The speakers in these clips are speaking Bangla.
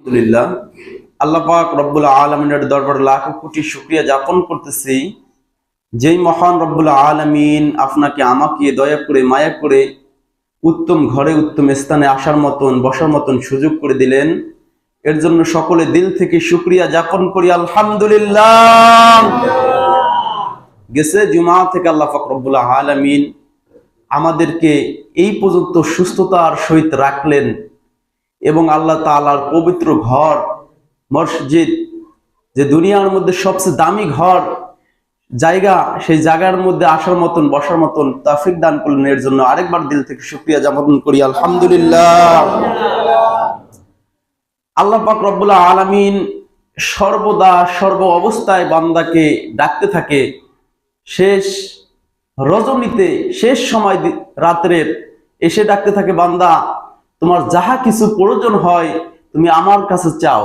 আলহামদুলিল্লাহ রব্বুল আলমিনের দরবার কোটি যাপন করতেছি। যেই মহান রব্বুল আলমিন আপনাকে আমাকে দয়া করে, মায়া করে উত্তম ঘরে, উত্তম স্থানে আসার মতন, বসার মতন সুযোগ করে দিলেন। এর জন্য সকলে দিল থেকে শুক্রিয়া যাপন করি, আলহামদুলিল্লাহ। গেছে জুমা থেকে আল্লাহ পাক রব্বুল আলমিন আমাদেরকে এই পর্যন্ত সুস্থতার সহিত রাখলেন। এবং আল্লাহ তালার পবিত্র ঘর, মসজিদ, যে দুনিয়ার মধ্যে সবচেয়ে দামি ঘর, জায়গা, সেই জায়গার মধ্যে আসার মতন, বসার মতন তাফিক দান করলেন। এর জন্য আরেকবার দিল থেকে শুক্রিয়া যাপন করি আলহামদুলিল্লাহ। আল্লাহ পাক রব্বুল্লাহ আলামিন সর্বদা সর্ব অবস্থায় বান্দাকে ডাকতে থাকে। শেষ রজনীতে, শেষ সময় রাত্রের এসে ডাকতে থাকে বান্দা তোমার যাহা কিছু প্রয়োজন হয়, তুমি আমার কাছে চাও।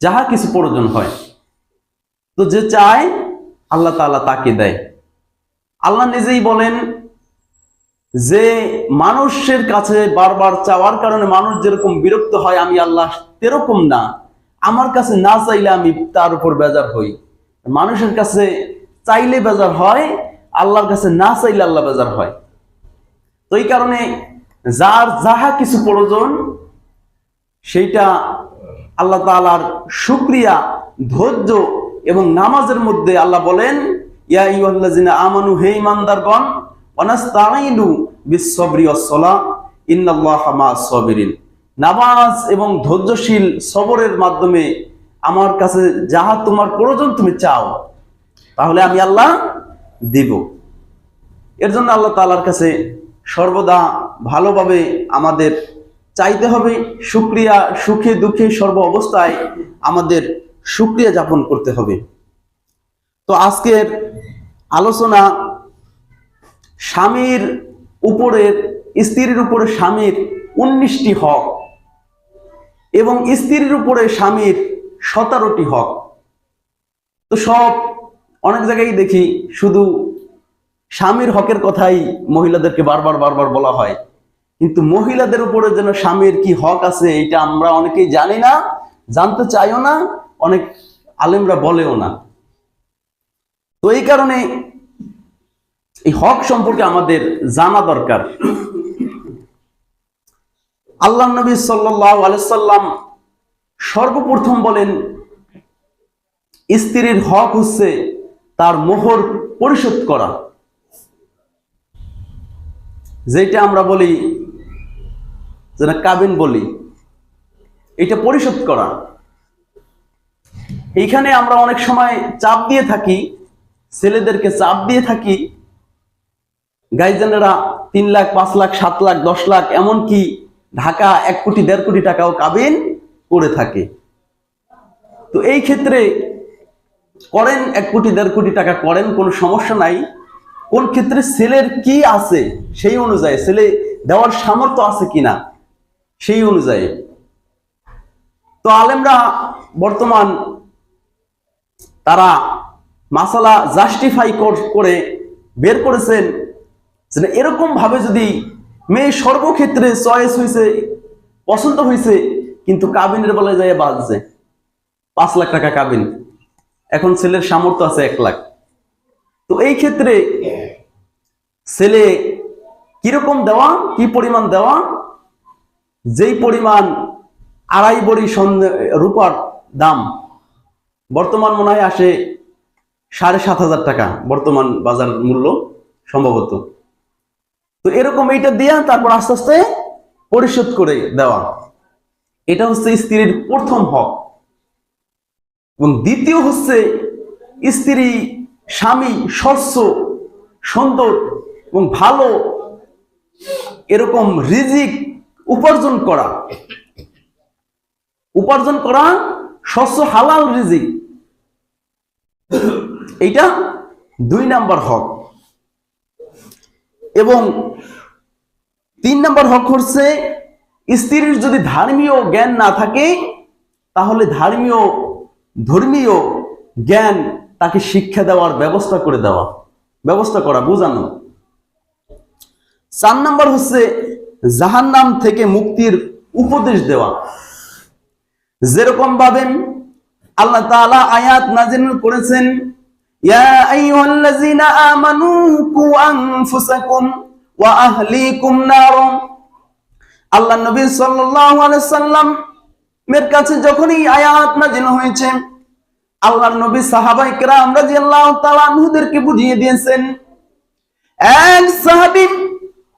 যাহা কিছু প্রয়োজন হয়। তো যে চায়, আল্লাহ তাআলা তাকে দেয়। আল্লাহ নিজেই বলেন, যে মানুষের কাছে বারবার চাওয়ার কারণে মানুষ যেরকম বিরক্ত হয়, আমি আল্লাহ তেরকম না। আমার কাছে না চাইলে আমি তার উপর বেজার হই। মানুষের কাছে চাইলে বেজার হয়, আল্লাহর কাছে না চাইলে আল্লাহ বেজার হয়। তো এই কারণে যার যাহা কিছু প্রয়োজন, সেইটা আল্লাহ তাআলার শুক্রিয়া, ধৈর্য এবং নামাজের মধ্যে আল্লাহ বলেন, ইয়া আইয়ুহাল্লাযিনা আমানু, হে ঈমানদারগণ, ওয়ানাস্তাঈনু বিস-সাবরি ওয়াস-সালাহ ইন্নাল্লাহা মা'আস সাবিরিন। নামাজ এবং ধৈর্যশীল সবরের মাধ্যমে আমার কাছে যাহা তোমার প্রয়োজন তুমি চাও, তাহলে আমি আল্লাহ দিব। এর জন্য আল্লাহ তাআলার কাছে সর্বদা ভালোভাবে আমাদের চাইতে হবে। সুক্রিয়া, সুখে দুঃখে সর্ব অবস্থায় আমাদের সুক্রিয়া যাপন করতে হবে। তো আজকের আলোচনা স্বামীর উপরে, স্ত্রীর উপরে স্বামীর উনিশটি হক এবং স্ত্রীর উপরে স্বামীর সতেরোটি হক। তো সব অনেক জায়গায় দেখি, শুধু স্বামীর হকের কথাই মহিলাদেরকে বারবার বারবার বলা হয়। কিন্তু মহিলাদের উপরে যেন স্বামীর কি হক আছে এটা আমরা অনেকেই জানি না, জানতে চাইও না, অনেক আলেমরা বলেও না। তো এই কারণে এই হক সম্পর্কে আমাদের জানা দরকার। আল্লাহ নবী সাল্লাহ আলাইসাল্লাম সর্বপ্রথম বলেন, স্ত্রীর হক হচ্ছে তার মোহর পরিশোধ করা। যেটা আমরা বলি, যেটা কাবিন বলি, এটা পরিশোধ করা। এইখানে আমরা অনেক সময় চাপ দিয়ে থাকি, ছেলেদেরকে চাপ দিয়ে থাকি গাইজেনেরা তিন লাখ, পাঁচ লাখ, সাত লাখ, দশ লাখ, এমনকি ঢাকা এক কোটি, দেড় কোটি টাকাও কাবিন করে থাকে। তো এই ক্ষেত্রে করেন এক কোটি, দেড় কোটি টাকা করেন, কোনো সমস্যা নাই। কোন ক্ষেত্রে ছেলের কি আছে? সেই অনুযায়ী ছেলে দেওয়ার সামর্থ্য আছে কিনা? সেই অনুযায়ী। তো আলেমরা বর্তমান তারা মাসালা জাস্টিফাই করে বের করেছেন এরকম ভাবে যদি মেয়ে সর্বক্ষেত্রে চয়েস হয়েছে পছন্দ হয়েছে কিন্তু কাবিনের বলে যায় বাজছে পাঁচ লাখ টাকা কাবিন। এখন ছেলের সামর্থ্য আছে এক লাখ। তো এই ক্ষেত্রে ছেলে কীরকম দেওয়া, কি পরিমাণ দেওয়া? যেই পরিমাণ আড়াই বড়ি রূপার দাম, বর্তমান মনে হয় আসে সাড়ে সাত হাজার টাকা, বর্তমান বাজার মূল্য সম্ভবত। তো এরকম এইটা দিয়া তারপর আস্তে আস্তে পরিশোধ করে দেওয়া। এটা হচ্ছে স্ত্রীর প্রথম হক। এবং দ্বিতীয় হচ্ছে স্ত্রী, স্বামী স্বচ্ছ সুন্দর এবং ভালো এরকম রিজিক উপার্জন করা। উপার্জন করা স্বচ্ছ হালাল রিজিক। এইটা দুই নাম্বার হক। এবং তিন নাম্বার হক হচ্ছে, স্ত্রীর যদি ধর্মীয় জ্ঞান না থাকে, তাহলে ধর্মীয় ধর্মীয় জ্ঞান তাকে শিক্ষা দেওয়ার ব্যবস্থা করে দেওয়া। ব্যবস্থা করা, বোঝানো। চার নাম্বার হচ্ছে জাহান্নাম থেকে মুক্তির উপদেশ দেওয়া। যেরকম ভাবে আল্লাহ তাআলা আয়াত নাজিল করেছেন আল্লাহ নবী সাল্লাল্লাহু সাল্লাম কাছে যখনই আয়াত বুঝিয়ে দিয়েছেন, এক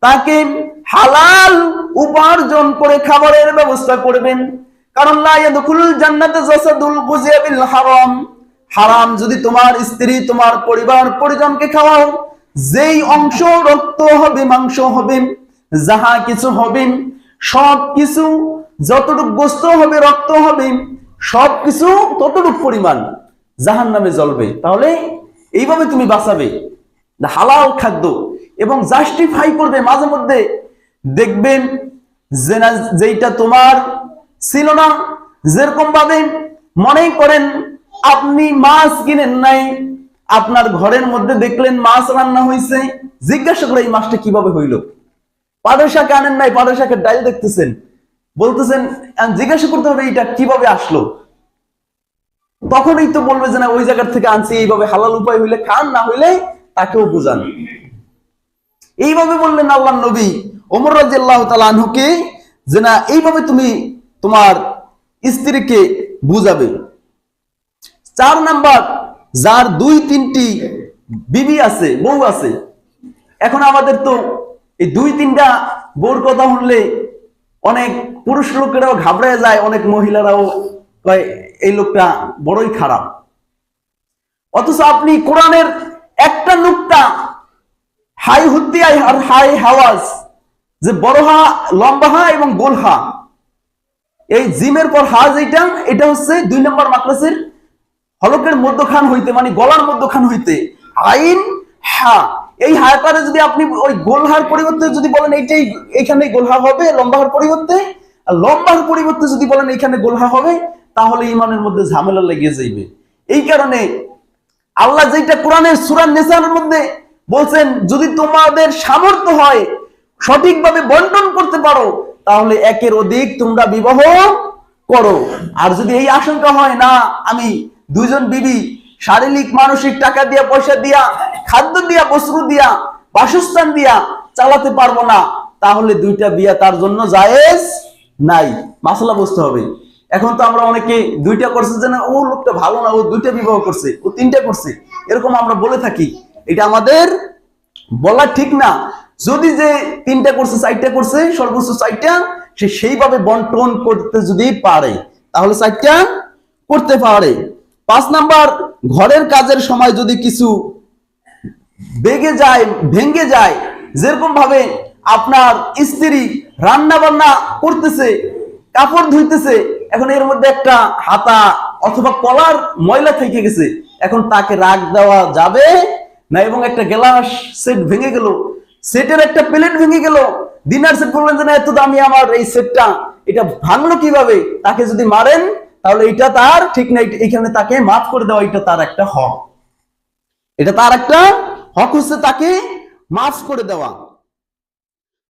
তাকে হালাল উপার্জন করে খাবারের ব্যবস্থা করবেন। কারণ হারাম। যদি তোমার স্ত্রী, তোমার পরিবার, পরিজনকে খাওয়াও, যেই অংশ রক্ত হবে, মাংস হবে, যাহা কিছু হবে, সব কিছু যতটুকু গোস্ত হবে, রক্ত হবে, সব কিছু ততটুক পরিমাণ জাহান নামে জ্বলবে। তাহলে এইভাবে তুমি বাঁচাবে। হালাল খাদ্য এবং জাস্টিফাই করবে, মাঝে মধ্যে দেখবেন যে না যেইটা তোমার ছিল না, যেরকম ভাবে মনে করেন আপনি মাছ কিনেন নাই, আপনার ঘরের মধ্যে দেখলেন মাছ রান্না হয়েছে জিজ্ঞাসা করে এই মাছটা কীভাবে হইল? পাটের আনেন নাই, পাটের ডাল দেখতেছেন, বলতেছেন জিজ্ঞাসা করতে হবে এটা কীভাবে আসলো? তখনই তো বলবে যে, না, ওই জায়গার থেকে আনছি, এইভাবে হালাল উপায় হইলে খান, না হইলে তাকেও বুঝান। এইভাবে বললেন আল্লাহ নবী। ওমর রাজিয়াল্লাহ আনহুকে যে না, এইভাবে তুমি তোমার স্ত্রীকে বুঝাবে। চার নাম্বার, যার দুই, তিনটি বিবি আছে, বউ আছে, এখন আমাদের তো এই দুই, তিনটা বউর কথা শুনলে অনেক পুরুষ লোকেরাও ঘাবড়ে যায়, অনেক মহিলারাও এই লোকটা বড়ই খারাপ। অথচ আপনি কোরআনের একটা নুকটা হাই হুদ্দি আর হাই হাওয়াজ। যে বড় হা, লম্বা হা এবং গোল হা। এই জিমের পর হা যেটা এটা হচ্ছে দুই নম্বর মাকড়াসের হলকের মধ্যখান হইতে মানে গলার মধ্যখান হইতে। আইন, হা। এই হাটারে যদি আপনি ওই গোলহার পরিবর্তে যদি বলেন এইটাই এখানে গোলহা হবে লম্বাহার পরিবর্তে, আর লম্বার পরিবর্তে যদি বলেন এখানে গোলহা হবে, তাহলে ইমানের মধ্যে ঝামেলা লেগে যাইবে। এই কারণে আল্লাহ যেটা কোরআনের সুরান নেসার মধ্যে বলছেন, যদি তোমাদের সামর্থ্য হয়, সঠিকভাবে বন্টন করতে পারো, তাহলে একের অধিক তোমরা বিবাহ করো। আর যদি এই আশঙ্কা হয়, না, আমি দুইজন বিবি, শারীরিক, মানসিক টাকা দিয়া, পয়সা দিয়া, খাদ্য দিয়া, বস্ত্র দিয়া, বাসস্থান দিয়া চালাতে পারব না, তাহলে দুইটা বিয়া তার জন্য জায়েজ নাই। মাসলা বুঝতে হবে। এখন তো আমরা অনেকে দুইটা করছে যে, না, ও লোকটা ভালো না, ও দুইটা বিবাহ করছে, ও তিনটা করছে। এরকম আমরা বলে থাকি। এটা আমাদের বলা ঠিক না। যদি যে তিনটা করছে, চারটা করছে, সর্বোচ্চ চারটা, সে সেইভাবে বন্টন করতে যদি পারে, তাহলে চারটা করতে পারে। পাঁচ নাম্বার, ঘরের কাজের সময় যদি কিছু বেগে যায় ভেঙ্গে যায় যেরকম ভাবে আপনার স্ত্রী রান্না বান্না করতেছে, কাপড় ধুইতেছে, এখন এর মধ্যে একটা হাতা অথবা কলার ময়লা থেকে গেছে, এখন তাকে রাগ দেওয়া যাবে না, এবং একটা গ্লাস সেট ভেঙে গেল। সেটের একটা প্লেট ভেঙে গেল। ডিনার সেট বললেন যে, না, এত দামি আমার এই সেটটা। এটা ভাঙলো কীভাবে? তাকে যদি মারেন, তাহলে এটা তার, ঠিক না এখানে তাকে মাফ করে দেওয়া, এটা তার একটা হক। এটা তার একটা হক হচ্ছে তাকে মাফ করে দেওয়া।